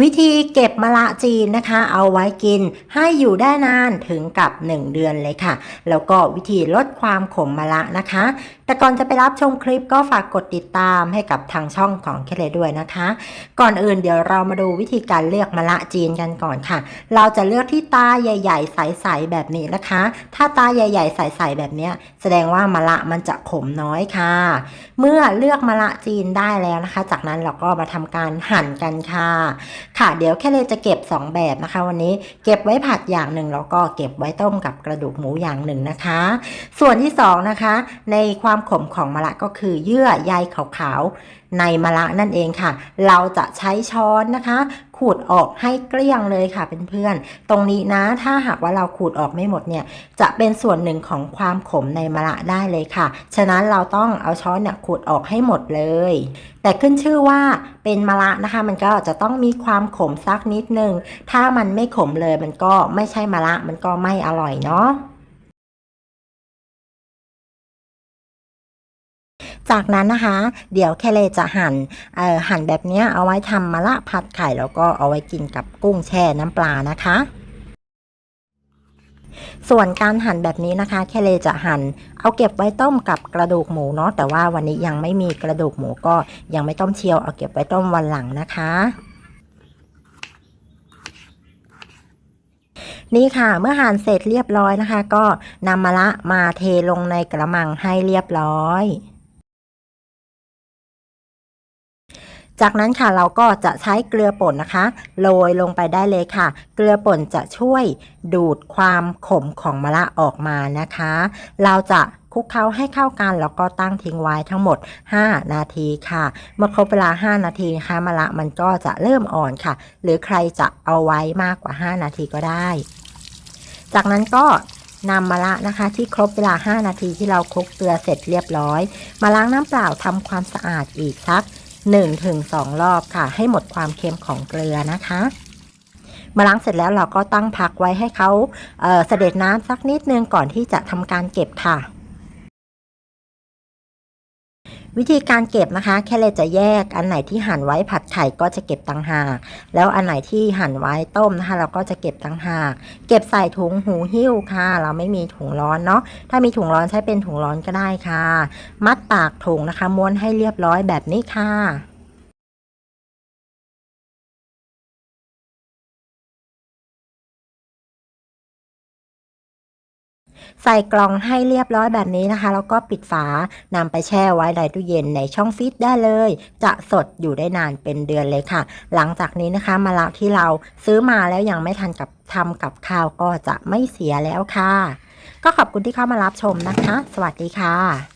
วิธีเก็บมะละจีนนะคะ เอาไว้กินให้อยู่ได้นานถึงกับ 1 เดือนเลยค่ะ แล้วก็วิธีลดความขมมะละนะคะ แต่ก่อนจะไปรับชมคลิปก็ฝากกดติดตามให้กับทางช่องของเคเลด้วยนะคะ ก่อนอื่นเดี๋ยวเรามาดูวิธีการเลือกมะละจีนกันก่อนค่ะ เราจะเลือกที่ตาใหญ่ ๆ ใสๆแบบนี้นะคะ ถ้าตาใหญ่ ๆ ใสๆแบบนี้แสดงว่ามะละมันจะขมน้อยค่ะ เมื่อเลือกมะละจีนได้แล้วนะคะ จากนั้นเราก็มาทำการหั่นกันค่ะค่ะ เดี๋ยวแค่เลยจะเก็บ 2 แบบนะคะ วันนี้เก็บไว้ผัดอย่างหนึ่งแล้วก็เก็บไว้ต้มกับกระดูกหมูอย่างหนึ่งนะคะ ส่วนที่2นะคะในความขมของมะละก็คือเยื่อใยขาวๆ ในมะละนั่นเองค่ะ เราจะใช้ช้อนนะคะขูดออกให้เกลี้ยงเลยค่ะเพื่อนๆ ตรงนี้นะถ้าหากว่าเราขูดออกไม่หมดเนี่ย จะเป็นส่วนหนึ่งของความขมในมะละได้เลยค่ะ ฉะนั้นเราต้องเอาช้อนเนี่ยขูดออกให้หมดเลย แต่ขึ้นชื่อว่าเป็นมะละนะคะ มันก็จะต้องมีความขมสักนิดนึง ถ้ามันไม่ขมเลยมันก็ไม่ใช่มะละมันก็ไม่อร่อยเนาะ จากนั้นนะคะ เดี๋ยวแคเลจะหั่นเอ่อหั่นแบบนี้เอาไว้ทำมะละผัดไข่แล้วก็เอาไว้กินกับกุ้งแช่น้ำปลานะคะส่วนการหั่นแบบนี้นะคะ แคเลจะหั่นเอาเก็บไว้ต้มกับกระดูกหมูเนาะแต่ว่าวันนี้ยังไม่มีกระดูกหมูก็ยังไม่ต้มเชียวเอาเก็บไว้ต้มวันหลังนะคะ นี่ค่ะเมื่อหั่นเสร็จเรียบร้อยนะคะ ก็นำมะละมาเทลงในกระมังให้เรียบร้อย จากนั้นค่ะเราก็จะใช้เกลือป่นนะคะโรยลงไปได้เลยค่ะ เกลือป่นจะช่วยดูดความขมของมะละออกมานะคะ เราจะคลุกเคล้าให้เข้ากันแล้วก็ตั้งทิ้งไว้ทั้งหมด 5 นาทีค่ะ เมื่อครบเวลา 5 นาทีนะคะมะละมันก็จะเริ่มอ่อนค่ะ หรือใครจะเอาไว้มากกว่า 5 นาทีก็ได้ จากนั้นก็นำมะละนะคะ ที่ครบเวลา 5 นาทีที่เราคลุกเกลือเสร็จเรียบร้อย มาล้างน้ำเปล่าทำความสะอาดอีกสัก 1-2ถึงรอบค่ะ ให้หมดความเค็มของเกลือนะคะมาล้างเสร็จแล้วเราก็ตั้งพักไว้ให้เขาเเสด็จน้ำสักนิดนึงก่อนที่จะทำการเก็บค่ะ วิธีการเก็บนะคะ แค่เลยจะแยกอันไหนที่หั่นไว้ผัดไข่ก็จะเก็บต่างหาก แล้วอันไหนที่หั่นไว้ต้มนะคะ เราก็จะเก็บต่างหาก เก็บใส่ถุงหูหิ้วค่ะ เราไม่มีถุงร้อนเนาะถ้ามีถุงร้อนใช้เป็นถุงร้อนก็ได้ค่ะ มัดปากถุงนะคะม้วนให้เรียบร้อยแบบนี้ค่ะ ใส่กล่องให้เรียบร้อยแบบนี้นะคะ แล้วก็ปิดฝานำไปแช่ไว้ในตู้เย็นในช่องฟิตได้เลย จะสดอยู่ได้นานเป็นเดือนเลยค่ะ หลังจากนี้นะคะมะละที่เราซื้อมาแล้วยังไม่ทันกับทำกับข้าวก็จะไม่เสียแล้วค่ะ ก็ขอบคุณที่เข้ามารับชมนะคะ สวัสดีค่ะ